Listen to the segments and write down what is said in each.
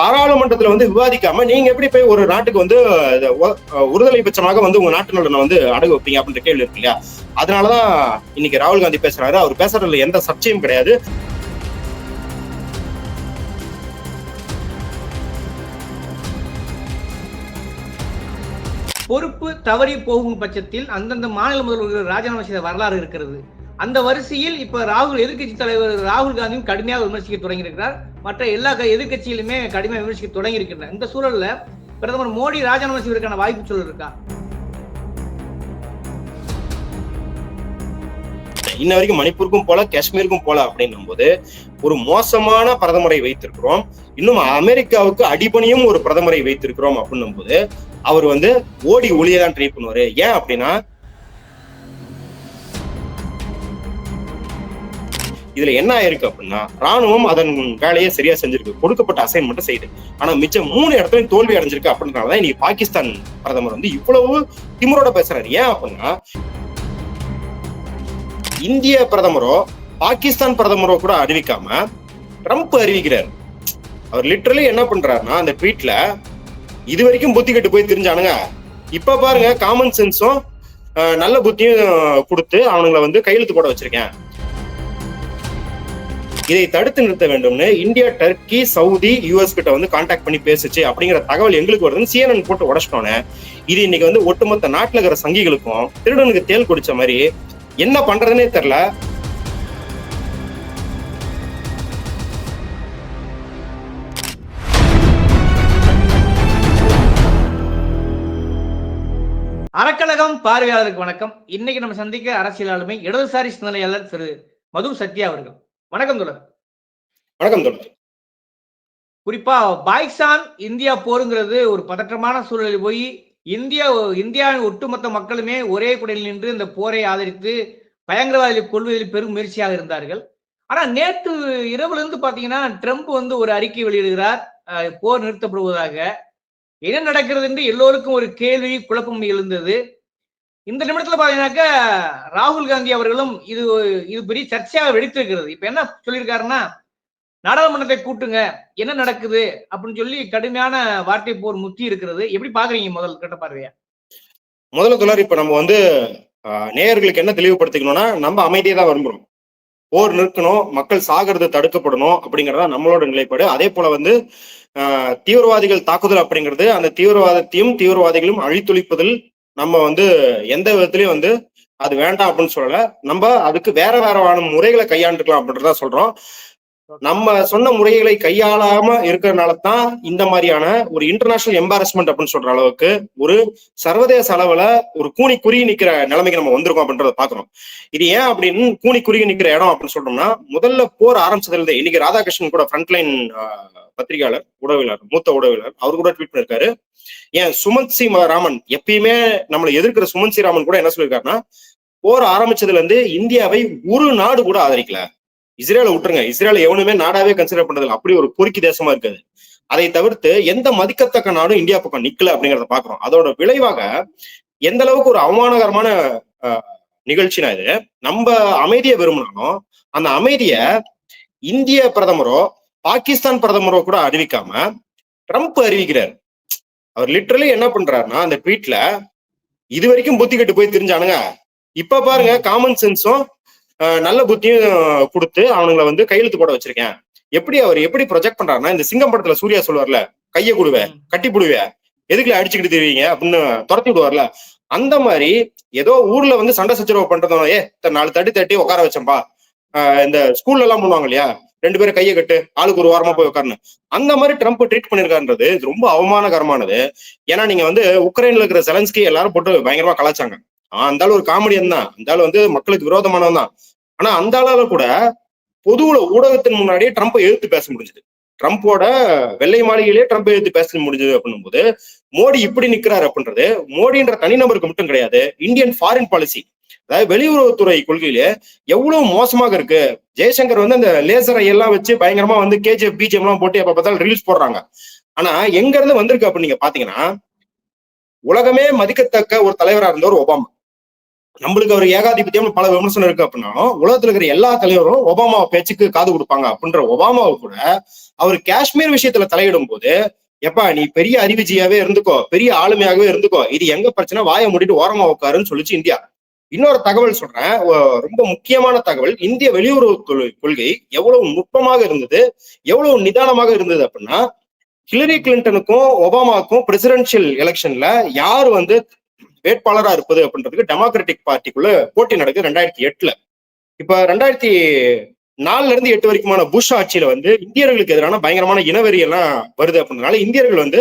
பாராளுமன்றத்துல வந்து விவாதிக்காம நீங்க எப்படி போய் ஒரு நாட்டுக்கு வந்து ஒருதலை பட்சமாக வந்து உங்க நாட்டு நலனை வந்து அடகு வைப்பீங்க அப்படின்ற கேள்வி இருக்கு இல்லையா? அதனாலதான் இன்னைக்கு ராகுல் காந்தி பேசுறாரு. அவர் பேசுறதுல எந்த சர்ச்சையும் கிடையாது. பொறுப்பு தவறி போகும் பட்சத்தில் அந்தந்த மாநில முதல்வர்கள் ராஜினாமா செய்த வரலாறு இருக்கிறது. அந்த வரிசையில் இப்ப ராகுல் எதிர்க்கட்சி தலைவர் ராகுல் காந்தியும் கடுமையாக விமர்சிக்க தொடங்கியிருக்கிறார். மற்ற எல்லா எதிர்கட்சியிலுமே எதிர்க்கட்சியிலுமே கடுமையாக விமர்சிக்க தொடங்கி இருக்கின்றன இந்த சூழல்ல பிரதமர் மோடி ராஜினாமா செய்வதற்கான வாய்ப்பு சூழல் இருக்கா இன்ன வரைக்கும் மணிப்பூருக்கும் போல காஷ்மீருக்கும் போல அப்படின்னும் போது ஒரு மோசமான பிரதமரை வைத்திருக்கிறோம். இன்னும் அமெரிக்காவுக்கு அடிபணியும் ஒரு பிரதமரை வைத்திருக்கிறோம் அப்படின்னும் போது அவர் வந்து ஓடி ஒளியதான் ட்ரை பண்ணுவாரு. ஏன் அப்படின்னா இதுல என்ன ஆயிருக்கு அப்படின்னா ராணுவம் அதன் வேலையை சரியா செஞ்சிருக்கு. கொடுக்கப்பட்ட அசைன்மெண்ட் செய்யுது ஆனா மிச்சம் மூணு இடத்துலயும் தோல்வி அடைஞ்சிருக்கு அப்படின்றனாலதான் இன்னைக்கு பாகிஸ்தான் பிரதமர் வந்து இவ்வளவு திமிரோட பேசுறாரு. ஏன் அப்படின்னா இந்திய பிரதமரோ பாகிஸ்தான் பிரதமரோ கூட அறிவிக்காம ட்ரம்ப் அறிவிக்கிறார். அவர் லிட்டரலி என்ன பண்றாருன்னா அந்த ட்வீட்ல இது வரைக்கும் புத்தி கெட்டு போய் தெரிஞ்சானுங்க. இப்ப பாருங்க காமன் சென்ஸும் நல்ல புத்தியும் கொடுத்து அவனுங்களை வந்து கையெழுத்து போட வச்சிருக்கேன். இதை தடுத்து நிறுத்த வேண்டும்னு இந்தியா டர்க்கி சவுதி யூஎஸ் கிட்ட வந்து கான்டாக்ட் பண்ணி பேசுச்சு. அப்படிங்கிற தகவல் எங்களுக்கு வருதுன்னு சிஎன்என் போட்டு உடச்சிட்டோன்னு. இது இன்னைக்கு வந்து ஒட்டுமொத்த நாட்டுல இருக்கிற சங்கிகளுக்கும் திருடனுக்கு தேல் குடிச்ச மாதிரி என்ன பண்றதுன்னே தெரியல. அறக்கழகம் பார்வையாளருக்கு வணக்கம். இன்னைக்கு நம்ம சந்திக்க அரசியல் ஆளுமை இடதுசாரி சிந்தனையாளர் திரு மது சத்யா அவர்கள். வணக்கம் தோழர். வணக்கம் தோழர். குறிப்பா பாகிஸ்தான் இந்தியா போருங்கிறது ஒரு பதற்றமான சூழலில் போய் இந்தியா இந்தியாவின் ஒட்டுமொத்த மக்களுமே ஒரே குடையில் நின்று இந்த போரை ஆதரித்து பயங்கரவாதிகளை கொள்வதில் பெரும் முயற்சியாக இருந்தார்கள். ஆனா நேற்று இரவுல இருந்து பாத்தீங்கன்னா ட்ரம்ப் வந்து ஒரு அறிக்கை வெளியிடுகிறார். போர் நிறுத்தப்படுவதாக. என்ன நடக்கிறது என்று எல்லோருக்கும் ஒரு கேள்வி குழப்பம் எழுந்தது. இந்த நிமிடத்துல பாத்தீங்கன்னாக்க ராகுல் காந்தி அவர்களும் இது இது பெரிய சர்ச்சையாக வெடித்திருக்கிறது. இப்ப என்ன சொல்லியிருக்காருன்னா நாடாளுமன்றத்தை கூட்டுங்க என்ன நடக்குது அப்படின்னு சொல்லி கடுமையான வார்த்தை போர் முத்தி இருக்கிறது. எப்படி பாக்குறீங்க முதல் கட்ட பார்வையா? முதல்ல தொடர் இப்ப நம்ம வந்து நேயர்களுக்கு என்ன தெளிவுபடுத்திக்கணும்னா நம்ம அமைதியை தான் விரும்புறோம். போர் நிற்கணும் மக்கள் சாகிறது தடுக்கப்படணும் அப்படிங்கறதா நம்மளோட நிலைப்பாடு. அதே போல வந்து தீவிரவாதிகள் தாக்குதல் அப்படிங்கிறது அந்த தீவிரவாதத்தையும் தீவிரவாதிகளும் அழித்தொழிப்பதில் நம்ம வந்து எந்த விதத்திலயும் வந்து அது வேண்டாம் அப்படின்னு சொல்லல. நம்ம அதுக்கு வேற வேறவான முறைகளை கையாண்டுக்கலாம் அப்படின்றத சொல்றோம். நம்ம சொன்ன முறைகளை கையாளாம இருக்கிறதுனால தான் இந்த மாதிரியான ஒரு இன்டர்நேஷனல் எம்பாரஸ்மெண்ட் அப்படின்னு சொல்ற அளவுக்கு ஒரு சர்வதேச அளவுல ஒரு கூனி குறுகி நிக்கிற நிலைமைக்கு நம்ம வந்திருக்கோம் அப்படின்றத பாக்குறோம் இது ஏன் அப்படின்னு கூனி குறுகி நிக்கிற இடம் அப்படின்னு சொல்றோம்னா முதல்ல போர் ஆரம்பிச்சதுல இருந்தே இன்னைக்கு ராதாகிருஷ்ணன் கூட ஃப்ரண்ட்லைன் பத்திரிகையாளர் உடவியலாளர் மூத்த உடவியலாளர் அவர் கூட ட்வீட் பண்ணிருக்காரு. ஏன் சுமந்த் சி ராமன் எப்பயுமே நம்மளை எதிர்க்கிற சுமந்த் சி ராமன் கூட என்ன சொல்லியிருக்காருன்னா போர் ஆரம்பிச்சதுல இருந்து இந்தியாவை ஒரு நாடு கூட ஆதரிக்கல. இஸ்ரேலை விட்டுருங்க. இஸ்ரேலை எவனுமே நாடாவே கன்சிடர் பண்றதில்ல. அப்படி ஒரு பொறுக்கி தேசமா இருக்குது. அதை தவிர்த்து எந்த மதிக்கத்தக்க நாடும் இந்தியா பக்கம் நிக்கல அப்படிங்கறத பாக்குறோம் அதோட விளைவாக எந்த அளவுக்கு ஒரு அவமானகரமான நிகழ்ச்சினா இது நம்ம அமைதியை விரும்பினாலும் அந்த அமைதிய இந்திய பிரதமரோ பாகிஸ்தான் பிரதமரோ கூட அறிவிக்காம ட்ரம்ப் அறிவிக்கிறார். அவர் லிட்ரலி என்ன பண்றாருன்னா அந்த ட்வீட்ல இது வரைக்கும் புத்தி கெட்டு போய் தெரிஞ்சானுங்க. இப்ப பாருங்க காமன் சென்ஸும் நல்ல புத்தியும் கொடுத்து அவனுங்களை வந்து கையெழுத்து போட வச்சிருக்கேன். எப்படி அவர் எப்படி ப்ரொஜெக்ட் பண்றாருன்னா இந்த சிங்கம் படத்துல சூர்யா சொல்லுவார்ல கைய கொடுவே கட்டி போடுவே எதுக்குல அடிச்சுக்கிட்டு தெரிவிங்க அப்படின்னு துரத்தி விடுவார்ல அந்த மாதிரி ஏதோ ஊர்ல வந்து சண்டை சச்சரவு பண்றதும் ஏ நாலு தட்டி தட்டி உட்கார வச்சேன்பா. இந்த ஸ்கூல்ல எல்லாம் பண்ணுவாங்க இல்லையா ரெண்டு பேரும் கையை கட்டு ஆளுக்கு ஒரு வாரமா போய் உட்காரணும் அந்த மாதிரி ட்ரம்ப் ட்ரீட் பண்ணிருக்கான்றது இது ரொம்ப அவமானகரமானது. ஏன்னா நீங்க வந்து உக்ரைன்ல இருக்கிற செலன்ஸ்கி எல்லாரும் போட்டு பயங்கரமா கலாச்சாங்க. ஆஹ் ஆளு ஒரு காமெடியன் தான். ஆளு வந்து மக்களுக்கு விரோதமானவன் தான். ஆனா அந்த அளவுல கூட பொதுவுல ஊடகத்தின் முன்னாடியே ட்ரம்ப்பை எழுத்து பேச முடிஞ்சது. ட்ரம்ப்போட வெள்ளை மாளிகையிலே ட்ரம்ப் எழுத்து பேச முடிஞ்சது அப்படின்னும் போது மோடி இப்படி நிக்கிறாரு அப்படின்றது மோடின்ற தனிநபருக்கு மட்டும் கிடையாது இந்தியன் ஃபாரின் பாலிசி அதாவது வெளியுறவுத்துறை கொள்கையிலே எவ்வளவு மோசமாக இருக்கு. ஜெய்சங்கர் வந்து அந்த லேசரை எல்லாம் வச்சு பயங்கரமா வந்து கேஜிஎஃப் பிஜிஎம் எல்லாம் போட்டு எப்ப பார்த்தாலும் ரிலீஸ் போடுறாங்க. ஆனா எங்க இருந்து வந்திருக்கு அப்படின்னு நீங்க பாத்தீங்கன்னா உலகமே மதிக்கத்தக்க ஒரு தலைவரா இருந்தவர் ஒபாமா. நம்மளுக்கு அவர் ஏகாதிபத்தியம் பல விமர்சனம் இருக்கு அப்படின்னாலும் உலகத்துல இருக்கிற எல்லா தலைவரும் ஒபாமா பேச்சுக்கு காது கொடுப்பாங்க அப்படின்ற ஒபாமாவை கூட அவர் காஷ்மீர் விஷயத்துல தலையிடும் போது எப்பா நீ பெரிய அறிவிஜியாவே இருந்துக்கோ பெரிய ஆளுமையாகவே இருந்துக்கோ இது எங்க பிரச்சனை? வாயை மூடிட்டு ஓரமா உட்காருன்னு சொல்லிச்சு இந்தியா. இன்னொரு தகவல் சொல்றேன். ரொம்ப முக்கியமான தகவல். இந்திய வெளியுறவு கொள்கை எவ்வளவு நுட்பமாக இருந்தது எவ்வளவு நிதானமாக இருந்தது அப்படின்னா ஹிலரி கிளின்டனுக்கும் ஒபாமாவுக்கும் பிரசிடென்ஷியல் எலெக்ஷன்ல யார் வந்து வேட்பாளரா இருப்பது அப்படின்றதுக்கு டெமோக்ராட்டிக் பார்ட்டிக்குள்ள போட்டி நடக்குது ரெண்டாயிரத்தி எட்டுல. இப்ப ரெண்டாயிரத்தி நாலுல இருந்து எட்டு வரைக்குமான புஷ் ஆட்சியில வந்து இந்தியர்களுக்கு எதிரான பயங்கரமான இனவெறி எல்லாம் வருது அப்படின்றனால இந்தியர்கள் வந்து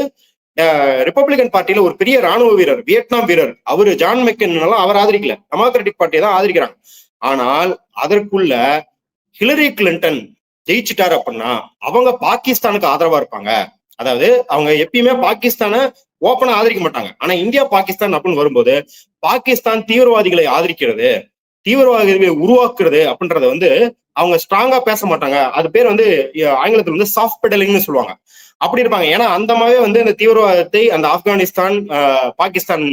ரிப்பப்ளிகன் பார்ட்டியில ஒரு பெரிய ராணுவ வீரர் வியட்நாம் வீரர் அவரு ஜான் மெக்கன் எல்லாம் அவர் ஆதரிக்கல. டெமோக்ராட்டிக் பார்ட்டியை தான் ஆதரிக்கிறாங்க. ஆனால் அதற்குள்ள ஹிலரி கிளின்டன் ஜெயிச்சிட்டாரு அப்படின்னா அவங்க பாகிஸ்தானுக்கு ஆதரவா இருப்பாங்க. அதாவது அவங்க எப்பயுமே பாகிஸ்தானை ஓப்பனா ஆதரிக்க மாட்டாங்க. ஆனா இந்தியா பாகிஸ்தான் அப்படின்னு வரும்போது பாகிஸ்தான் தீவிரவாதிகளை ஆதரிக்கிறது தீவிரவாதிகளை உருவாக்குறது அப்படின்றத வந்து அவங்க ஸ்ட்ராங்கா பேச மாட்டாங்க. அது பேர் வந்து ஆங்கிலத்தில் ஆங்கிலத்துல வந்து சாஃப்ட் பெடலிங்னு சொல்லுவாங்க. அப்படி இருப்பாங்க. ஏன்னா அந்த மாதிரி வந்து இந்த தீவிரவாதத்தை அந்த ஆப்கானிஸ்தான் பாகிஸ்தான்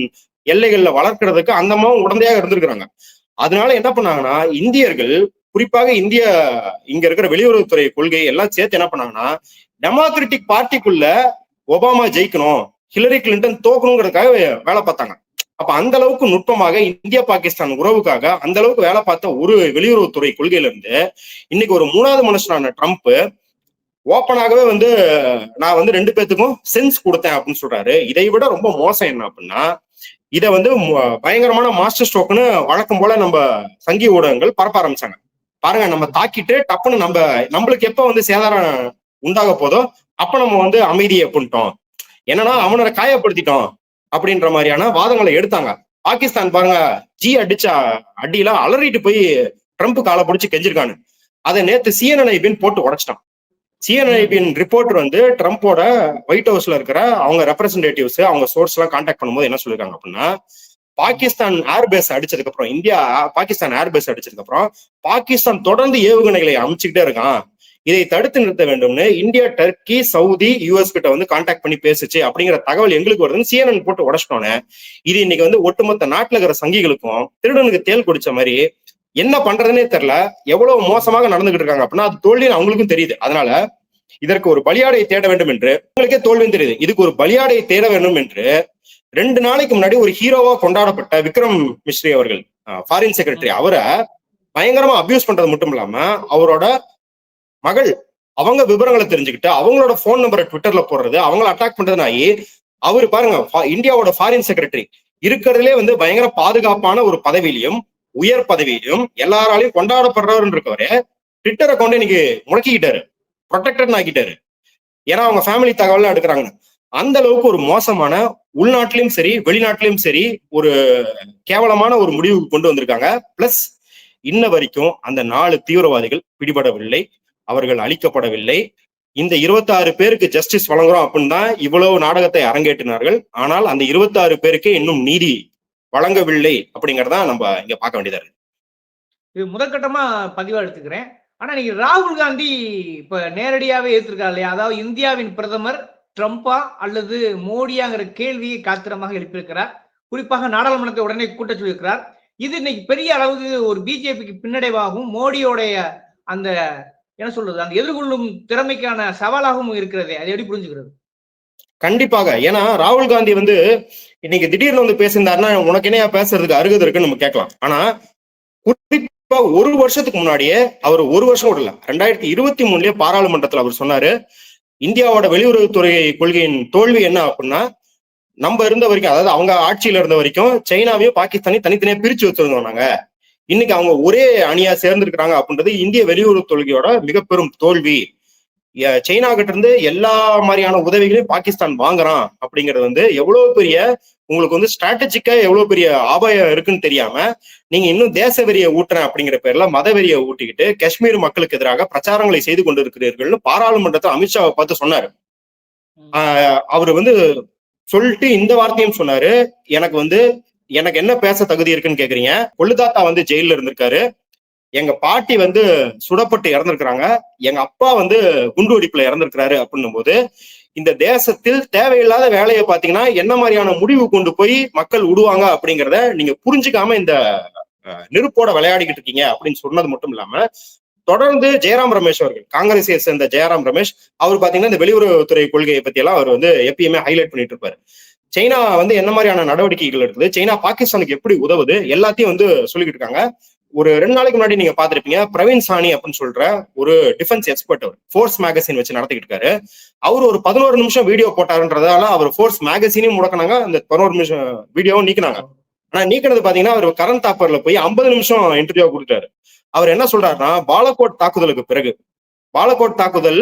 எல்லைகள்ல வளர்க்கறதுக்கு அந்த மாதிரி உடந்தையாக இருந்திருக்கிறாங்க. அதனால என்ன பண்ணாங்கன்னா இந்தியர்கள் குறிப்பாக இந்திய இங்க இருக்கிற வெளியுறவுத்துறை கொள்கை எல்லாம் சேர்த்து என்ன பண்ணாங்கன்னா டெமோக்ராட்டிக் பார்ட்டிக்குள்ள ஒபாமா ஜெயிக்கணும். ஹிலரி கிளின்டன் தோக்கணுங்கிறதுக்காக வேலை பார்த்தாங்க. அப்ப அந்த அளவுக்கு நுட்பமாக இந்தியா பாகிஸ்தான் உறவுக்காக அந்த அளவுக்கு வேலை பார்த்த ஒரு வெளியுறவுத்துறை கொள்கையில இருந்து இன்னைக்கு ஒரு மூணாவது மனுஷனான ட்ரம்ப் ஓப்பனாகவே வந்து நான் வந்து ரெண்டு பேத்துக்கும் சென்ஸ் கொடுத்தேன் அப்படின்னு சொல்றாரு. இதை விட ரொம்ப மோசம் என்ன அப்படின்னா இதை வந்து பயங்கரமான மாஸ்டர் ஸ்ட்ரோக்னு வழக்கம் போல நம்ம சங்கி ஊடகங்கள் பரப்ப ஆரம்பிச்சாங்க. பாருங்க நம்ம தாக்கிட்டு டப்புன்னு நம்ம நம்மளுக்கு எப்ப வந்து சேதாரம் உண்டாக போதோ அப்ப நம்ம வந்து அமைதியை பண்ணிட்டோம் என்னன்னா அவனை காயப்படுத்திட்டோம் அப்படின்ற மாதிரியான வாதங்களை எடுத்தாங்க. பாகிஸ்தான் பாருங்க ஜி அடிச்ச அடியில அலறிட்டு போய் ட்ரம்ப் காலை பிடிச்சு கெஞ்சிருக்கானு. அதை நேத்து சிஎன்ஐபின் போட்டு உடைச்சிட்டான். சிஎன்ஐபின் ரிப்போர்ட்டர் வந்து ட்ரம்ப்போட ஒயிட் ஹவுஸ்ல இருக்கிற அவங்க ரெப்ரசன்டேட்டிவ்ஸ் அவங்க சோர்ஸ் எல்லாம் கான்டாக்ட் பண்ணும்போது என்ன சொல்லிருக்காங்க அப்படின்னா பாகிஸ்தான் ஏர்பேஸ் அடிச்சதுக்கு அப்புறம் இந்தியா பாகிஸ்தான் ஏர்பேஸ் அடிச்சதுக்கு அப்புறம் பாகிஸ்தான் தொடர்ந்து ஏவுகணைகளை அமைச்சுக்கிட்டே இருக்கான். இதை தடுத்து நிறுத்த வேண்டும்னு இந்தியா டர்க்கி சவுதி யூஎஸ் கிட்ட வந்து கான்டாக்ட் பண்ணி பேசுச்சு அப்படிங்கிற தகவல் எங்களுக்கு வருதுன்னு சிஎன்என் போட்டு உடச்சிட்டோன்னு இது இன்னைக்கு வந்து ஒட்டுமொத்த நாட்டுல இருக்கிற சங்கிகளுக்கும் திருடனுக்கு தேல் குடிச்ச மாதிரி என்ன பண்றதுன்னே தெரியல. எவ்வளவு மோசமாக நடந்துகிட்டு இருக்காங்க அப்படின்னா அது தோல்வின்னு அவங்களுக்கும் தெரியுது. அதனால இதற்கு ஒரு பலியாடையை தேட வேண்டும் என்று உங்களுக்கே தோல்வின்னு தெரியுது. இதுக்கு ஒரு பலியாடையை தேட வேண்டும் என்று ரெண்டு நாளைக்கு முன்னாடி ஒரு ஹீரோவா கொண்டாடப்பட்ட விக்ரம் மிஸ்ரி அவர்கள் ஃபாரின் செக்ரட்டரி அவரை பயங்கரமா அபியூஸ் பண்றது மட்டும் இல்லாம அவரோட மகள் அவங்க விவரங்களை தெரிஞ்சுக்கிட்டு அவங்களோட போன் நம்பரை ட்விட்டர்ல போடுறது அவங்கள அட்டாக் பண்றதுனாயி அவர் பாருங்க இந்தியாவோட ஃபாரின் செக்ரட்டரி இருக்கிறதுலே வந்து பயங்கர பாதுகாப்பான ஒரு பதவியிலையும் உயர் பதவியிலும் எல்லாராலையும் கொண்டாடப்படுறவர் இருக்கவரு ட்விட்டர் அக்கௌண்ட் இன்னைக்கு முடக்கிக்கிட்டாரு ப்ரொடெக்டட் ஆக்கிட்டாரு. ஏன்னா அவங்க ஃபேமிலி தகவல்லாம் எடுக்கிறாங்க அந்த அளவுக்கு ஒரு மோசமான உள்நாட்டிலும் சரி வெளிநாட்டிலும் சரி ஒரு கேவலமான ஒரு முடிவுக்கு கொண்டு வந்திருக்காங்க. பிளஸ் இன்ன வரைக்கும் அந்த நாலு தீவிரவாதிகள் பிடிபடவில்லை. அவர்கள் அழிக்கப்படவில்லை. இந்த 26 பேருக்கு ஜஸ்டிஸ் வழங்குறோம் அப்படின்னு தான் இவ்வளவு நாடகத்தை அரங்கேற்றினார்கள். ஆனால் அந்த 26 பேருக்கே இன்னும் நீதி வழங்கவில்லை அப்படிங்கிறதா நம்ம இங்க பார்க்க வேண்டியதா இருக்கு. இது முதற்கட்டமா பதிவா எடுத்துக்கிறேன். ஆனா நீங்க ராகுல் காந்தி இப்ப நேரடியாவே ஏத்திருக்காரு இல்லையா? அதாவது இந்தியாவின் பிரதமர் ட்ரம்ப்பா அல்லது மோடியாங்கிற கேள்வியை காத்திரமாக எழுப்பியிருக்கிறார். குறிப்பாக நாடாளுமன்றத்தை உடனே கூட்ட சொல்லியிருக்கிறார். இது இன்னைக்கு பெரிய அளவுக்கு ஒரு பிஜேபிக்கு பின்னடைவாகவும் மோடியோடைய அந்த என்ன சொல்றது? அந்த எதிர்கொள்ளும் திறமைக்கான சவாலாகவும் இருக்கிறதே. அதை எப்படி புரிஞ்சுக்கிறது? கண்டிப்பாக. ஏன்னா ராகுல் காந்தி வந்து இன்னைக்கு திடீர்னு வந்து பேசியிருந்தாருன்னா உனக்கு என்னையா பேசுறதுக்கு அருகது இருக்குன்னு நம்ம கேட்கலாம். ஆனா குறிப்பா ஒரு வருஷத்துக்கு முன்னாடியே அவர் ஒரு வருஷம் விடல ரெண்டாயிரத்தி இருபத்தி மூணுலயே பாராளுமன்றத்துல அவர் சொன்னாரு இந்தியாவோட வெளியுறவுத்துறை கொள்கையின் தோல்வி என்ன அப்படின்னா நம்ம இருந்த வரைக்கும் அதாவது அவங்க ஆட்சியில இருந்த வரைக்கும் சைனாவையும் பாகிஸ்தானையும் தனித்தனியா பிரிச்சு வச்சிருந்தோம் நாங்க. இன்னைக்கு அவங்க ஒரே அணியா சேர்ந்திருக்கிறாங்க அப்படின்றது இந்திய வெளியுறவு கொள்கையோட மிக பெரும் தோல்வி. சைனா கிட்ட இருந்து எல்லா மாதிரியான உதவிகளையும் பாகிஸ்தான் வாங்குறான் அப்படிங்கிறது வந்து எவ்வளவு பெரிய உங்களுக்கு வந்து ஸ்ட்ராட்டஜிக்கா எவ்வளவு பெரிய ஆபாயம் இருக்குன்னு தெரியாம நீங்க இன்னும் தேச வெறியை ஊட்டுறேன் அப்படிங்கிற பேர்ல மத வெறியை ஊட்டிக்கிட்டு காஷ்மீர் மக்களுக்கு எதிராக பிரச்சாரங்களை செய்து கொண்டிருக்கிறீர்கள்னு பாராளுமன்றத்தில் அமித்ஷாவை பார்த்து சொன்னாரு. ஆஹ் அவர் வந்து சொல்லிட்டு இந்த வார்த்தையும் சொன்னாரு. எனக்கு வந்து எனக்கு என்ன பேச தகுதி இருக்குன்னு கேக்குறீங்க? கொள்ளுதாத்தா வந்து ஜெயில இருந்திருக்காரு. எங்க பாட்டி வந்து சுடப்பட்டு இறந்திருக்கிறாங்க. எங்க அப்பா வந்து குண்டு வெடிப்புல இறந்திருக்கிறாரு அப்படின்னும் போது இந்த தேசத்தில் தேவையில்லாத வேலையை பாத்தீங்கன்னா என்ன மாதிரியான முடிவு கொண்டு போய் மக்கள் விடுவாங்க அப்படிங்கிறத நீங்க புரிஞ்சுக்காம இந்த நெருப்போட விளையாடிக்கிட்டு இருக்கீங்க அப்படின்னு சொன்னது மட்டும் இல்லாம தொடர்ந்து ஜெயராம் ரமேஷ் அவர்கள் காங்கிரஸை சேர்ந்த ஜெயராம் ரமேஷ் அவர் பாத்தீங்கன்னா இந்த வெளியுறவுத்துறை கொள்கையை பத்தி எல்லாம் அவர் வந்து எப்பயுமே ஹைலைட் பண்ணிட்டு இருப்பாரு. சைனா வந்து என்ன மாதிரியான நடவடிக்கைகள் இருக்குது சைனா பாகிஸ்தானுக்கு எப்படி உதவுது? எல்லாத்தையும் வந்து சொல்லிக்கிட்டு இருக்காங்க. ஒரு ரெண்டு நாளைக்கு முன்னாடி நீங்க பாத்திருப்பீங்க பிரவீன் சாணி அப்படின்னு சொல்ற ஒரு டிஃபென்ஸ் எக்ஸ்பர்ட் அவர் ஃபோர்ஸ் மேகசின் வச்சு நடத்திக்கிட்டு இருக்காரு. அவர் ஒரு பதினோரு நிமிஷம் வீடியோ போட்டாருன்றதால அவர் ஃபோர்ஸ் மேகசினையும் முடக்கினாங்க அந்த பதினோரு நிமிஷம் வீடியோவும் நீக்கினாங்க. ஆனா நீக்கினது பாத்தீங்கன்னா அவர் கரண் தாப்பர்ல போய் ஐம்பது நிமிஷம் இன்டர்வியூ கொடுத்தாரு அவர் என்ன சொல்றாருன்னா பாலகோட் தாக்குதலுக்கு பிறகு பாலகோட் தாக்குதல்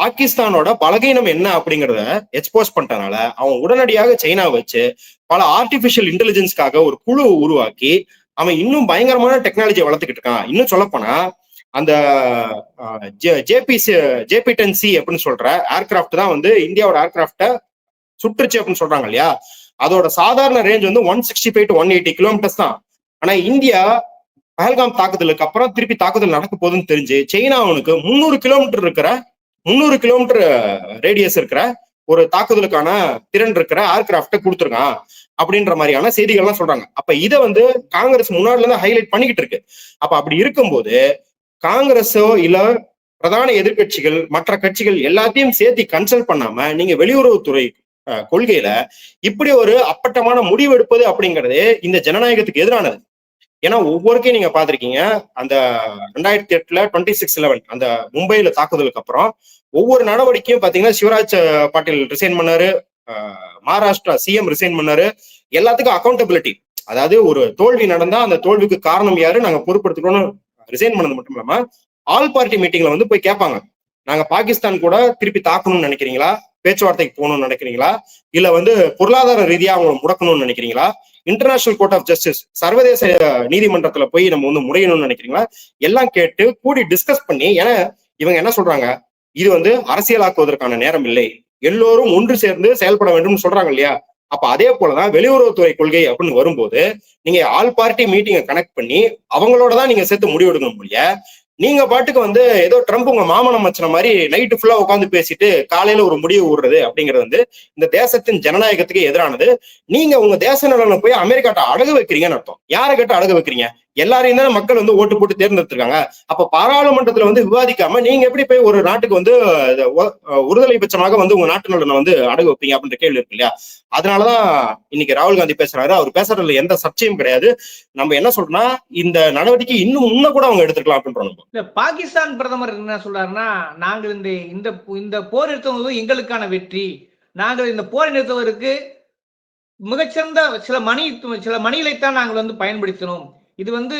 பாகிஸ்தானோட பலகீனம் என்ன அப்படிங்கறத எக்ஸ்போஸ் பண்ணிட்டனால அவன் உடனடியாக சைனா வச்சு பல ஆர்டிபிஷியல் இன்டெலிஜென்ஸ்க்காக ஒரு குழு உருவாக்கி அவன் இன்னும் பயங்கரமான டெக்னாலஜியை வளர்த்துக்கிட்டு இருக்கான். இன்னும் சொல்லப்போனா அந்த ஜேபி ஜேபி டென் சி அப்படின்னு சொல்ற ஏர்கிராஃப்ட் தான் வந்து இந்தியாவோட ஏர்கிராஃப்ட சுற்றுச்சு அப்படின்னு சொல்றாங்க இல்லையா? அதோட சாதாரண ரேஞ்ச் வந்து one sixty five to one eighty kilometres தான். ஆனா இந்தியா பஹல்காம் தாக்குதலுக்கு அப்புறம் திருப்பி தாக்குதல் நடக்க போகுதுன்னு தெரிஞ்சு சைனா அவனுக்கு முந்நூறு கிலோமீட்டர் இருக்கிற முந்நூறு கிலோமீட்டர் ரேடியஸ் இருக்கிற ஒரு தாக்குதலுக்கான திறன் இருக்கிற ஏர்கிராஃப்ட கொடுத்துருக்கான் அப்படின்ற மாதிரியான செய்திகள்லாம் சொல்றாங்க. அப்ப இதை வந்து காங்கிரஸ் முன்னாடில இருந்து ஹைலைட் பண்ணிக்கிட்டு இருக்கு. அப்ப அப்படி இருக்கும்போது காங்கிரஸோ இல்ல பிரதான எதிர்க்கட்சிகள் மற்ற கட்சிகள் எல்லாத்தையும் சேர்த்து கன்சல்ட் பண்ணாம நீங்க வெளியுறவுத்துறை கொள்கையில இப்படி ஒரு அப்பட்டமான முடிவு எடுப்பது அப்படிங்கிறது இந்த ஜனநாயகத்துக்கு எதிரானது. ஏன்னா ஒவ்வொருக்கையும் நீங்க பாத்திருக்கீங்க அந்த ரெண்டாயிரத்தி எட்டுல டுவெண்ட்டி சிக்ஸ் லெவன் அந்த மும்பையில தாக்குதலுக்கு அப்புறம் ஒவ்வொரு நடவடிக்கையும் பாத்தீங்கன்னா சிவராஜ் பாட்டில் பாட்டீல் ரிசைன் பண்ணாரு. மகாராஷ்டிரா சிஎம் ரிசைன் பண்ணாரு. எல்லாத்துக்கும் அக்கௌண்டபிலிட்டி அதாவது ஒரு தோல்வி நடந்தா அந்த தோல்விக்கு காரணம் யாரு? நாங்க பொறுப்படுத்திக்கணும்னு ரிசைன் பண்ணது மட்டும் இல்லாம ஆல் பார்ட்டி மீட்டிங்ல வந்து போய் கேட்பாங்க. நாங்க பாகிஸ்தான் கூட திருப்பி தாக்கணும்னு நினைக்கிறீங்களா? பேச்சுவார்த்தைக்கு போகணும்னு நினைக்கிறீங்களா? இல்ல வந்து பொருளாதார ரீதியா அவங்களை முடக்கணும்னு நினைக்கிறீங்களா? இன்டர்நேஷனல் கோர்ட் ஆஃப் ஜஸ்டிஸ் சர்வதேச நீதிமன்றத்துல போய் நம்ம வந்து முறையணும்னு நினைக்கிறீங்களா? எல்லாம் கேட்டு கூடி டிஸ்கஸ் பண்ணி ஏன்னா இவங்க என்ன சொல்றாங்க? இது வந்து அரசியலாக்குவதற்கான நேரம் இல்லை. எல்லோரும் ஒன்று சேர்ந்து செயல்பட வேண்டும்னு சொல்றாங்க இல்லையா? அப்ப அதே போலதான் வெளியுறவுத்துறை கொள்கை அப்படின்னு வரும்போது நீங்க ஆல் பார்ட்டி மீட்டிங்கை கனெக்ட் பண்ணி அவங்களோட தான் நீங்க சேர்த்து முடிவெடுக்கணும் முடிய நீங்க பாட்டுக்கு வந்து ஏதோ ட்ரம்ப் உங்க மாமனம் வச்சன மாதிரி நைட்டு ஃபுல்லா உட்காந்து பேசிட்டு காலையில ஒரு முடிவு விடுறது அப்படிங்கிறது வந்து இந்த தேசத்தின் ஜனநாயகத்துக்கு எதிரானது. நீங்க உங்க தேச நலனை போய் அமெரிக்காட்ட அடகு வைக்கிறீங்கன்னு அர்த்தம். யாரை கேட்டு அடகு வைக்கிறீங்க? எல்லாரையும் தானே மக்கள் வந்து ஓட்டு போட்டு தேர்ந்தெடுத்திருக்காங்க. அப்ப பாராளுமன்றத்துல வந்து விவாதிக்காம நீங்க எப்படி போய் ஒரு நாட்டுக்கு வந்து ஒருதலை பட்சமாக வந்து உங்க நாட்டு நலனை வந்து அடகு வைப்பீங்க அப்படின்ற கேள்வி இருக்கு இல்லையா? அதனாலதான் இன்னைக்கு ராகுல் காந்தி பேசுறாரு. அவர் பேசுறதுல எந்த சர்ச்சையும் கிடையாது. நம்ம என்ன சொல்றோம்னா இந்த நடவடிக்கை இன்னும் முன்ன கூட அவங்க எடுத்துக்கலாம் அப்படின்றோம் பாகிஸ்தான் பிரதமர் என்ன சொல்றாருன்னா நாங்கள் இந்த இந்த இந்த போர் நிறுத்தம் எங்களுக்கான வெற்றி. நாங்கள் இந்த போர் நிறுத்தவருக்கு மிகச்சிறந்த சில மணி சில மணிகளைத்தான் நாங்கள் வந்து பயன்படுத்தினோம். இது வந்து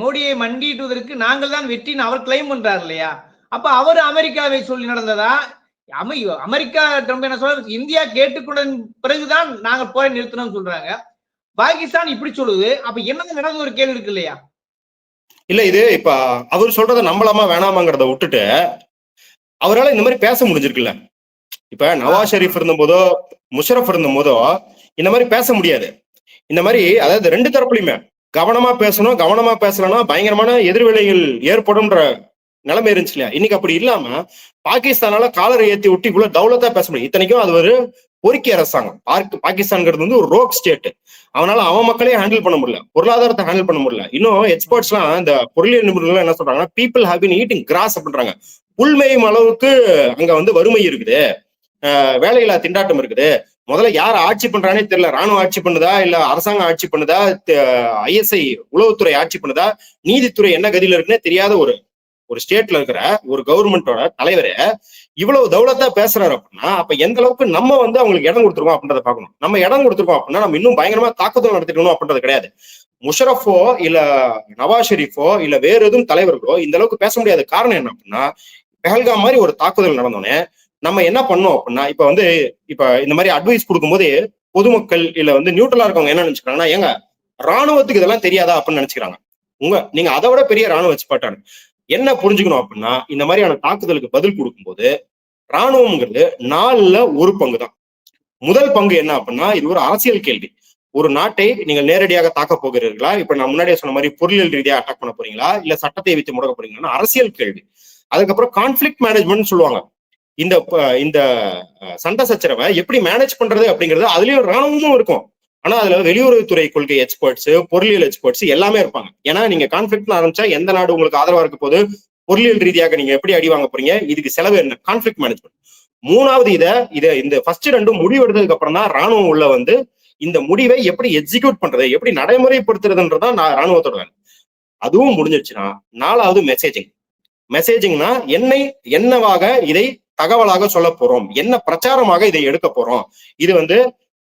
மோடியை மண்டியிடுவதற்கு நாங்கள் தான் வெற்றின்னு அவர் கிளைம் பண்றாரு இல்லையா? அப்ப அவர் அமெரிக்காவை சொல்லி நடந்ததா? அமை அமெரிக்கா ட்ரம்ப் என்ன சொல்றாரு? இந்தியா கேட்டுக்கொண்ட பிறகுதான் நாங்கள் போரை நிறுத்தினோம்னு சொல்றாங்க. பாகிஸ்தான் இப்படி சொல்லுது. அப்ப என்னது நடந்த ஒரு கேள்வி இருக்கு இல்லையா? இல்ல இது இப்ப அவர் சொல்றத நம்பலாமா வேணாமாங்கிறத விட்டுட்டு அவரால இந்த மாதிரி பேச முடிஞ்சிருக்குல்ல. இப்ப நவாஸ் ஷெரீப் இருந்த போதோ முஷரப் இருந்த போதோ இந்த மாதிரி பேச முடியாது. இந்த மாதிரி அதாவது ரெண்டு தரப்புலையுமே கவனமா பேசணும் கவனமா பேசலன்னா பயங்கரமான எதிர்விளைகள் ஏற்படும்ன்ற நிலைமை இருந்துச்சு இல்லையா? இன்னைக்கு அப்படி இல்லாம பாகிஸ்தானால காலரை ஏத்தி விட்டு இவ்வளவு டவுலத்தா பேச முடியும். இத்தனைக்கும் அது ஒரு பொறுக்கி அரசாங்கம். பார்க் பாகிஸ்தான்ங்கிறது வந்து ஒரு ரோக் ஸ்டேட் அவனால அவன் மக்களையும் ஹேண்டில் பண்ண முடியல. பொருளாதாரத்தை ஹேண்டில் பண்ண முடியல. இன்னும் எக்ஸ்பர்ட்ஸ்லாம் இந்த பொருளியல் நிபுணர்கள் என்ன சொல்றாங்கன்னா people have been eating grass அப்படின்றாங்க. புல்மேயும் அளவுக்கு அங்க வந்து வறுமை இருக்குது. வேலையில்லா திண்டாட்டம் இருக்குது. முதல்ல யார் ஆட்சி பண்றானே தெரியல. ராணுவ ஆட்சி பண்ணுதா? இல்ல அரசாங்கம் ஆட்சி பண்ணுதா? ஐஎஸ்ஐ உளவுத்துறை ஆட்சி பண்ணுதா? நீதித்துறை என்ன கதியில இருக்குன்னே தெரியாத ஒரு ஒரு ஸ்டேட்ல இருக்கிற ஒரு கவர்மெண்டோட தலைவரே இவ்வளவு தௌலத்தா பேசுறாரு அப்படின்னா அப்ப எந்த அளவுக்கு நம்ம வந்து அவங்களுக்கு இடம் கொடுத்துருக்கோம் அப்படின்றத பார்க்கணும். நம்ம இடம் கொடுத்துருக்கோம் அப்படின்னா நம்ம இன்னும் பயங்கரமா தாக்குதல் நடத்திக்கணும் அப்படின்றது கிடையாது. முஷரஃபோ இல்ல நவாஸ் ஷெரீஃபோ இல்ல வேற எதுவும் தலைவர்களோ இந்த அளவுக்கு பேச முடியாத காரணம் என்ன அப்படின்னா பெஹல்காம் மாதிரி ஒரு தாக்குதல் நடந்தோடனே நம்ம என்ன பண்ணோம் அப்படின்னா இப்ப வந்து இப்ப இந்த மாதிரி அட்வைஸ் கொடுக்கும்போது பொதுமக்கள் இல்ல வந்து நியூட்ரலா இருக்கவங்க என்ன நினைச்சுக்கிறாங்கன்னா ஏங்க ராணுவத்துக்கு இதெல்லாம் தெரியாதா அப்படின்னு நினைச்சுக்கிறாங்க. உங்க நீங்க அதை விட பெரிய ராணுவ எக்ஸ்பர்ட்டான என்ன புரிஞ்சுக்கணும் அப்படின்னா இந்த மாதிரியான தாக்குதலுக்கு பதில் கொடுக்கும்போது ராணுவம்ங்கிறது நாலுல ஒரு பங்கு தான் முதல் பங்கு என்ன அப்படின்னா இது ஒரு அரசியல் கேள்வி. ஒரு நாட்டை நீங்கள் நேரடியாக தாக்க போகிறீர்களா? இப்ப நான் முன்னாடியே சொன்ன மாதிரி பொருளியல் ரீதியா அட்டாக் பண்ண போறீங்களா? இல்ல சட்டத்தை வைத்து முடக்க போறீங்களா அரசியல் கேள்வி. அதுக்கப்புறம் கான்ஃபிளிக் மேனேஜ்மெண்ட் சொல்லுவாங்க. இந்த இந்த சண்டை சச்சரவை எப்படி மேனேஜ் பண்றது அப்படிங்கிறது அதுலயும் ராணுவமும் இருக்கும். ஆனா அதுல வெளியுறவுத்துறை கொள்கை எக்ஸ்பர்ட்ஸ் பொருளியல் எக்ஸ்பர்ட்ஸ் எல்லாமே இருப்பாங்க. ஏன்னா நீங்க கான்ஃபிளிக்ட் ஆரம்பிச்சா எந்த நாடு உங்களுக்கு ஆதரவா இருக்க போது பொருளியல் ரீதியாக நீங்க எப்படி அடி வாங்க போறீங்க? இதுக்கு செலவு என்ன? கான்ஃபிளிக் மேனேஜ்மெண்ட் மூணாவது இதை இதை இந்த ஃபர்ஸ்ட் ரெண்டும் முடிவெடுத்ததுக்கு அப்புறம் தான் ராணுவம் உள்ள வந்து இந்த முடிவை எப்படி எக்ஸிக்யூட் பண்றது? எப்படி நடைமுறைப்படுத்துறதுன்றதான் நான் ராணுவத்தோட வேலை. அதுவும் முடிஞ்சிருச்சுன்னா நாலாவது மெசேஜிங் மெசேஜிங்னா என்னை என்னவாக இதை தகவலாக சொல்ல போறோம். என்ன பிரச்சாரமாக இதை எடுக்க போறோம்? இது வந்து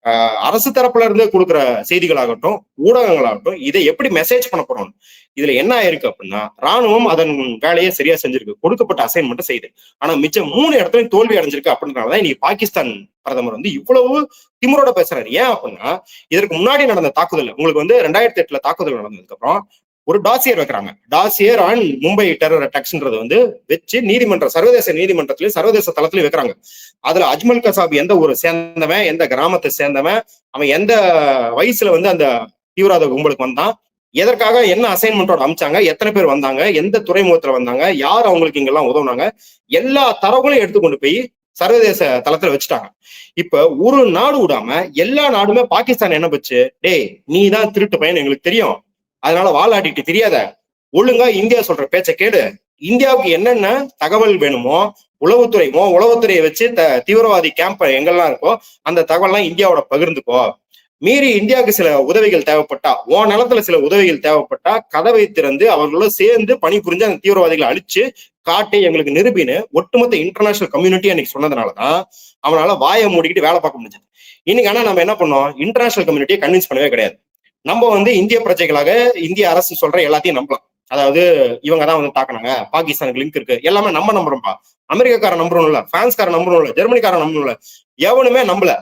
ஆஹ், அரசு தரப்புல இருந்து கொடுக்குற செய்திகளாகட்டும் ஊடகங்களாகட்டும் இதை எப்படி மெசேஜ் பண்ண போறோம்? இதுல என்ன ஆயிருக்கு அப்படின்னா ராணுவம் அதன் வேலையை சரியா செஞ்சிருக்கு. கொடுக்கப்பட்ட அசைன்மெண்ட் செய்து. ஆனா மிச்சம் மூணு இடத்துலயும் தோல்வி அடைஞ்சிருக்கு அப்படின்றனாலதான் இன்னைக்கு பாகிஸ்தான் பிரதமர் வந்து இவ்வளவு திமிரோட பேசுறாரு. ஏன் அப்படின்னா இதற்கு முன்னாடி நடந்த தாக்குதல் உங்களுக்கு வந்து ரெண்டாயிரத்தி எட்டுல தாக்குதல் நடந்ததுக்கு அப்புறம் ஒரு டாசியர் வைக்கிறாங்க. டாசியர் ஆன் மும்பை டெரர் அட்டாக்ஸ்ன்றது வந்து வச்சு நீதிமன்ற சர்வதேச நீதிமன்றத்திலயும் சர்வதேச தளத்திலயும் வைக்கிறாங்க. அதுல அஜ்மல் கசாப் எந்த ஊரை சேர்ந்தவன் எந்த கிராமத்தை சேர்ந்தவன் அவன் எந்த வயசுல வந்து அந்த தீவிரவாத கும்பலுக்கு வந்தான் எதற்காக என்ன அசைன்மெண்டோட அமிச்சாங்க எத்தனை பேர் வந்தாங்க எந்த துறைமுகத்துல வந்தாங்க யார் அவங்களுக்கு இங்கெல்லாம் உதவுனாங்க எல்லா தரவுகளையும் எடுத்து கொண்டு போய் சர்வதேச தளத்துல வச்சுட்டாங்க. இப்ப ஒரு நாடு விடாம எல்லா நாடுமே பாகிஸ்தான் என்ன பச்சு டேய் நீ தான் திருட்டு பையன் எங்களுக்கு தெரியும். அதனால வாழாடிட்டு தெரியாத. ஒழுங்கா இந்தியா சொல்ற பேச்ச கேடு இந்தியாவுக்கு என்னென்ன தகவல் வேணுமோ உளவுத்துறைமோ உளவுத்துறையை வச்சு த தீவிரவாதி கேம்ப் எங்கெல்லாம் இருக்கோ அந்த தகவல்லாம் இந்தியாவோட பகிர்ந்துக்கோ. மீறி இந்தியாவுக்கு சில உதவிகள் தேவைப்பட்டா ஓ நிலத்துல சில உதவிகள் தேவைப்பட்டா கதவை திறந்து அவர்களோட சேர்ந்து பணி புரிஞ்சு அந்த தீவிரவாதிகளை அழிச்சு காட்டி எங்களுக்கு நிரூபின்னு ஒட்டுமொத்த இன்டர்நேஷனல் கம்யூனிட்டி அன்னைக்கு சொன்னதுனாலதான் அவனால வாயை மூடிக்கிட்டு வேலை பார்க்க முடிஞ்சது. இன்னைக்கு ஆனா நம்ம என்ன பண்ணோம்? இன்டர்நேஷனல் கம்யூனிட்டியை கன்வின்ஸ் பண்ணவே கிடையாது. நம்ம வந்து இந்திய பிரஜைகளாக இந்திய அரசு சொல்ற எல்லாத்தையும் நம்பலாம். அதாவது இவங்க தான் வந்து தாக்கினாங்க. பாகிஸ்தானுக்கு லிங்க் இருக்கு. எல்லாமே நம்ம நம்புறோம்ப்பா அமெரிக்காக்காரன் நம்புறோம் இல்ல பிரான்ஸ்காரன் நம்புறோம் இல்ல ஜெர்மனிக்காரன் நம்புறோம் இல்ல எவனுமே நம்பல.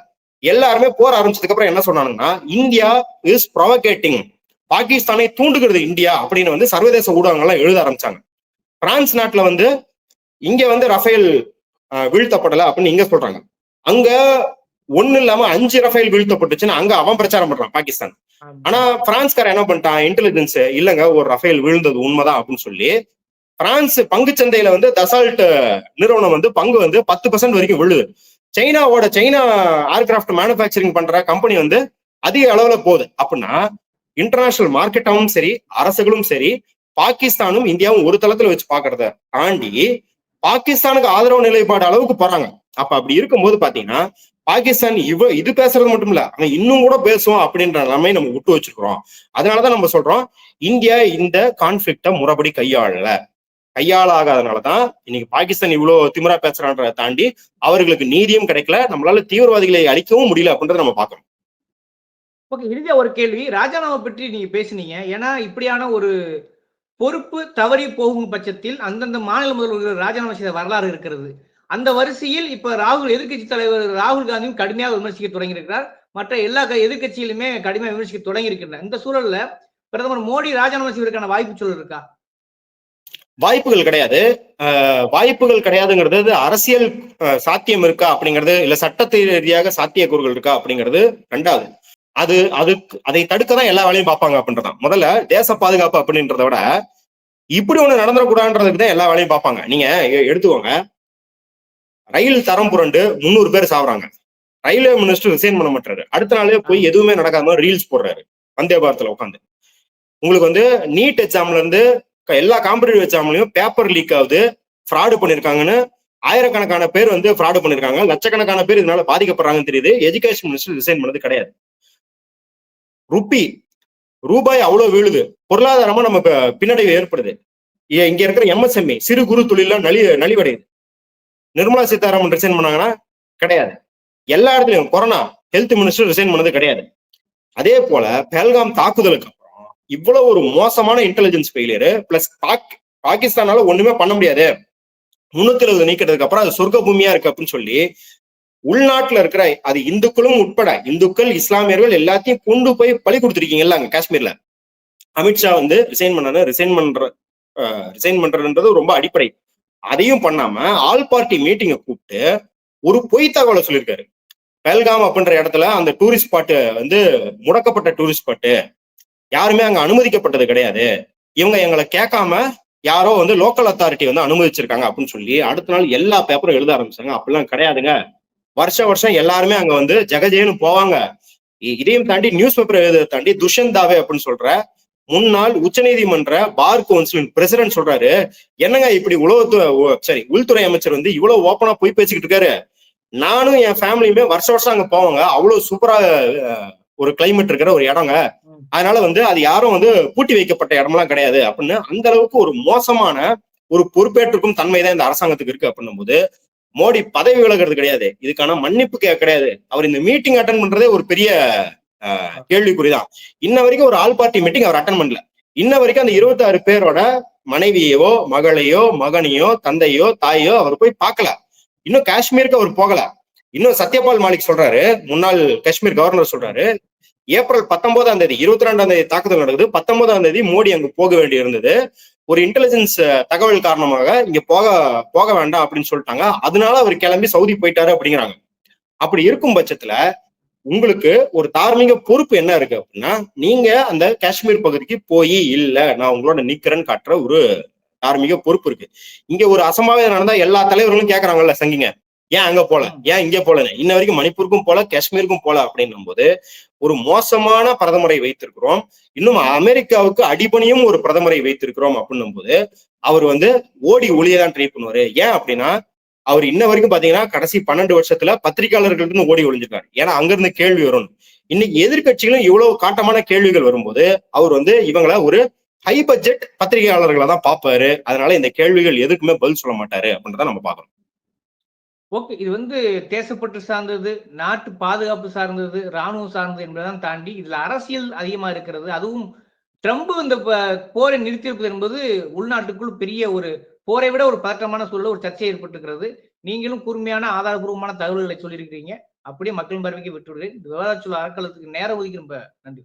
எல்லாருமே போர் ஆரம்பிச்சதுக்கு அப்புறம் என்ன சொன்னாங்கன்னா இந்தியா இஸ் ப்ரொவகேட்டிங் பாகிஸ்தானை தூண்டுகிறது இந்தியா அப்படின்னு வந்து சர்வதேச ஊடகங்கள்லாம் எழுத ஆரம்பிச்சாங்க. பிரான்ஸ் நாட்டுல வந்து இங்க வந்து ரஃபேல் வீழ்த்தப்படல அப்படின்னு இங்க சொல்றாங்க. அங்க ஒண்ணு இல்லாம அஞ்சு ரஃபேல் வீழ்த்தப்பட்டுச்சுன்னு அங்க அவன் பிரச்சாரம் பண்றான் பாகிஸ்தான். ஆனா பிரான்ஸ்கார என்ன பண்ணிட்டான்? இன்டெலிஜென்ஸ் இல்லங்க ஒரு ரஃபேல் விழுந்தது உண்மைதான் அப்படின்னு சொல்லி பிரான்ஸ் பங்கு சந்தையில வந்து தசால்ட் நிறுவனம் வந்து பங்கு வந்து பத்து பர்சன்ட் வரைக்கும் விழுது. சைனாவோட சைனா ஏர்கிராஃப்ட் மேனுஃபேக்சரிங் பண்ற கம்பெனி வந்து அதிக அளவுல போகுது. அப்படின்னா இன்டர்நேஷனல் மார்க்கெட்டாவும் சரி அரசுகளும் சரி பாகிஸ்தானும் இந்தியாவும் ஒரு தளத்துல வச்சு பாக்குறத தாண்டி பாகிஸ்தானுக்கு ஆதரவு நிலைப்பாடு அளவுக்கு போறாங்க. அப்ப அப்படி இருக்கும்போது பாத்தீங்கன்னா பாகிஸ்தான் இவ இது பேசுறது மட்டும் இல்ல அவன் இன்னும் கூட பேசுவோம் அப்படின்ற நிலைமை நம்ம விட்டு வச்சிருக்கிறோம். அதனாலதான் நம்ம சொல்றோம் இந்தியா இந்த கான்ஃபிளிக்ட முறைப்படி கையாளல. கையாளாகாதனாலதான் இன்னைக்கு பாகிஸ்தான் இவ்வளவு திமிரா பேசுறான்றதை தாண்டி அவர்களுக்கு நீதியும் கிடைக்கல நம்மளால தீவிரவாதிகளை அழிக்கவும் முடியல அப்படின்றத நம்ம பார்க்கணும். ஓகே இறுதியா ஒரு கேள்வி. ராஜானாவை பற்றி நீங்க பேசுனீங்க. ஏன்னா இப்படியான ஒரு பொறுப்பு தவறி போகும் பட்சத்தில் அந்தந்த மாநில முதல்வர்கள் ராஜினாமா செய்த வரலாறு இருக்கிறது. அந்த வரிசையில் இப்ப ராகுல் எதிர்க்கட்சி தலைவர் ராகுல் காந்தியும் கடுமையாக விமர்சிக்க தொடங்கியிருக்கிறார். மற்ற எல்லா எதிர்கட்சியிலுமே கடுமையாக விமர்சிக்க தொடங்கி இருக்கின்றன இந்த சூழல்ல பிரதமர் மோடி ராஜினாமா செய்வதற்கான வாய்ப்பு சூழல் இருக்கா வாய்ப்புகள் கிடையாது. வாய்ப்புகள் கிடையாதுங்கிறது அரசியல் சாத்தியம் இருக்கா அப்படிங்கிறது இல்ல சட்டத்தை ரீதியாக சாத்தியக்கூறுகள் இருக்கா அப்படிங்கிறது ரெண்டாவது. அது அதுக்கு அதை தடுக்க தான் எல்லா வேலையும் பார்ப்பாங்க அப்படின்றதான். முதல்ல தேச பாதுகாப்பு அப்படின்றத விட இப்படி ஒண்ணு நடந்துடக்கூடாதுன்றதுக்கு தான் எல்லா வேலையும் பார்ப்பாங்க. நீங்க எ- எடுத்துக்கோங்க. ரயில் தரம் புரண்டு முந்நூறு பேர் சாவறாங்க. ரயில்வே மினிஸ்டர் ரிசைன் பண்ண மாட்டாரு அடுத்த நாளே போய் எதுவுமே நடக்காம ரீல்ஸ் போடுறாரு. வந்தே பாரத்ல உட்காந்து உங்களுக்கு வந்து நீட் எக்ஸாம்ல இருந்து எல்லா காம்படிட்டிவ் எக்ஸாம்லயும் பேப்பர் லீக் ஆகுது. ஃப்ராடு பண்ணிருக்காங்கன்னு ஆயிரக்கணக்கான பேர் வந்து ஃப்ராடு பண்ணிருக்காங்க. லட்சக்கணக்கான பேர் இதனால பாதிக்கப்படுறாங்கன்னு தெரியுது. எஜுகேஷன் மினிஸ்டர் ரிசைன் பண்ணது கிடையாது. ருப்பி ரூபாய் அவ்வளவு வீழுது. பொருளாதாரமா நமக்கு பின்னடைவு ஏற்படுது. இங்க இருக்கிற எம்எஸ்எம்இ சிறு குறு தொழிலாம் நலி நலிவடையுது. நிர்மலா சீதாராமன் ரிசைன் பண்ணாங்கன்னா கிடையாது. எல்லா இடத்துலயும் கொரோனா ஹெல்த் மினிஸ்டர் ரிசைன் பண்ணது கிடையாது. அதே போல பெல்காம் தாக்குதலுக்கு அப்புறம் இவ்வளவு ஒரு மோசமான இன்டெலிஜென்ஸ் ஃபெயிலியர் பிளஸ் பாக் பாகிஸ்தானால ஒண்ணுமே பண்ண முடியாது. முன்னூத்தி இருபது நீக்கிறதுக்கு அப்புறம் அது சொர்க்க பூமியா இருக்கு அப்படின்னு சொல்லி உள்நாட்டுல இருக்கிற அது இந்துக்களும் உட்பட இந்துக்கள் இஸ்லாமியர்கள் எல்லாத்தையும் கொண்டு போய் பழி கொடுத்துருக்கீங்கல்ல அங்க காஷ்மீர்ல. அமித்ஷா வந்து ரிசைன் பண்ணாரு. ரிசைன் பண்ற ரிசைன் பண்றதுன்றது ரொம்ப அடிப்படை. அதையும் பண்ணாம ஆல் பார்ட்டி மீட்டிங்கை கூப்பிட்டு ஒரு பொய் தகவலை சொல்லியிருக்காரு. பெல்காம் அப்படின்ற இடத்துல அந்த டூரிஸ்ட் ஸ்பாட்டு வந்து முடக்கப்பட்ட டூரிஸ்ட் ஸ்பாட்டு யாருமே அங்க அனுமதிக்கப்பட்டது கிடையாது. இவங்க எங்களை கேட்காம யாரோ வந்து லோக்கல் அத்தாரிட்டி வந்து அனுமதிச்சிருக்காங்க அப்படின்னு சொல்லி அடுத்த நாள் எல்லா பேப்பரும் எழுத ஆரம்பிச்சாங்க. அப்படிலாம் கிடையாதுங்க. வருஷம் வருஷம் எல்லாருமே அங்க வந்து ஜெகஜேன்னு போவாங்க. இதையும் தாண்டி நியூஸ் பேப்பர் எழுத தாண்டி துஷன் தாவே அப்படின்னு சொல்ற முன்னாள் உச்சநீதிமன்ற பார் கவுன்சிலின் பிரசிடென்ட் சொல்றாரு என்னங்க இப்படி உளவுத்துறை சாரி சரி உள்துறை அமைச்சர் வந்து இவ்வளவு ஓப்பனா போய் பேசிக்கிட்டு இருக்காரு. நானும் என் ஃபேமிலியுமே வருஷம் வருஷம் அங்க போவாங்க. அவ்வளவு சூப்பரா ஒரு கிளைமேட் இருக்கிற ஒரு இடங்க. அதனால வந்து அது யாரும் வந்து பூட்டி வைக்கப்பட்ட இடமெல்லாம் கிடையாது. அப்படின்னு அந்த அளவுக்கு ஒரு மோசமான ஒரு பொறுப்பேற்றுக்கும் தன்மை தான் இந்த அரசாங்கத்துக்கு இருக்கு அப்படின்னும் போது மோடி பதவி விலகிறது கிடையாது. இதுக்கான மன்னிப்பு கே- கிடையாது. அவர் இந்த மீட்டிங் அட்டன் பண்றதே ஒரு பெரிய கேள்விக்குறிதான். இன்ன வரைக்கும் ஒரு ஆல் பார்ட்டி மீட்டிங் அவர் அட்டன் பண்ணல. இன்ன வரைக்கும் அந்த இருபத்தாறு பேரோட மனைவியையோ மகளையோ மகனையோ தந்தையோ தாயோ அவர் போய் பார்க்கல. இன்னும் காஷ்மீருக்கு அவர் போகல. இன்னும் சத்யபால் மாலிக் சொல்றாரு முன்னாள் காஷ்மீர் கவர்னர் சொல்றாரு ஏப்ரல் பத்தொன்பதாம் தேதி இருபத்தி ரெண்டாம் தேதி தாக்குதல் நடக்குது. பத்தொன்பதாம் தேதி மோடி அங்க போக வேண்டி இருந்தது. ஒரு இன்டெலிஜென்ஸ் தகவல் காரணமாக இங்க போக போக வேண்டாம் அப்படின்னு சொல்லிட்டாங்க. அதனால அவர் கிளம்பி சவுதி போயிட்டாரு அப்படிங்கிறாங்க. அப்படி இருக்கும் பட்சத்துல உங்களுக்கு ஒரு தார்மீக பொறுப்பு என்ன இருக்கு அப்படின்னா நீங்க அந்த காஷ்மீர் பகுதிக்கு போய் இல்ல நான் உங்களோட நிக்கிறேன்னு காட்டுற ஒரு தார்மீக பொறுப்பு இருக்கு. இங்க ஒரு அசம்பாவிதம் நடந்தா எல்லா தலைவர்களும் கேக்குறாங்கல்ல சங்கிங்க. ஏன் அங்க போல? ஏன் இங்க போல இன்ன வரைக்கும் மணிப்பூருக்கும் போல காஷ்மீருக்கும் போல அப்படின்னும் போது ஒரு மோசமான பிரதமரை வைத்திருக்கிறோம். இன்னும் அமெரிக்காவுக்கு அடிபணியும் ஒரு பிரதமரை வைத்திருக்கிறோம் அப்படின்னும் போது அவர் வந்து ஓடி ஒளியதான் ட்ரை பண்ணுவாரு. ஏன் அப்படின்னா அவர் இன்ன வரைக்கும் பாத்தீங்கன்னா கடைசி பன்னெண்டு வருஷத்துல பத்திரிகையாளர்கள்ட்ட இருந்து ஓடி ஒழிஞ்சிருக்காரு ஏன்னா அங்கிருந்து கேள்வி வரும். இன்னைக்கு எதிர்கட்சிகளும் இவ்வளவு காட்டமான கேள்விகள் வரும்போது அவர் வந்து இவங்கள ஒரு ஹை பட்ஜெட் பத்திரிகையாளர்களை தான் பார்ப்பாரு. அதனால இந்த கேள்விகள் எதுக்குமே பதில் சொல்ல மாட்டாரு அப்படின்றத நம்ம பார்க்கணும். ஓகே இது வந்து தேசப்பற்று சார்ந்தது நாட்டு பாதுகாப்பு சார்ந்தது ராணுவம் சார்ந்தது என்பதைதான் தாண்டி இதுல அரசியல் அதிகமா இருக்கிறது. அதுவும் ட்ரம்ப் இந்த போரை நிறுத்தியிருப்பது என்பது உள்நாட்டுக்குள் பெரிய ஒரு போரை விட ஒரு பதற்றமான சூழல் ஒரு சர்ச்சை ஏற்பட்டிருக்கிறது. நீங்களும் கூர்மையான ஆதாரபூர்வமான தகவல்களை சொல்லியிருக்கிறீங்க. அப்படியே மக்கள் பார்வைக்கு விட்டுவிடுறேன் இந்த விவாத சொல்ல அறக்கலத்துக்கு நேரம் ஒதுக்கி ரொம்ப நன்றி.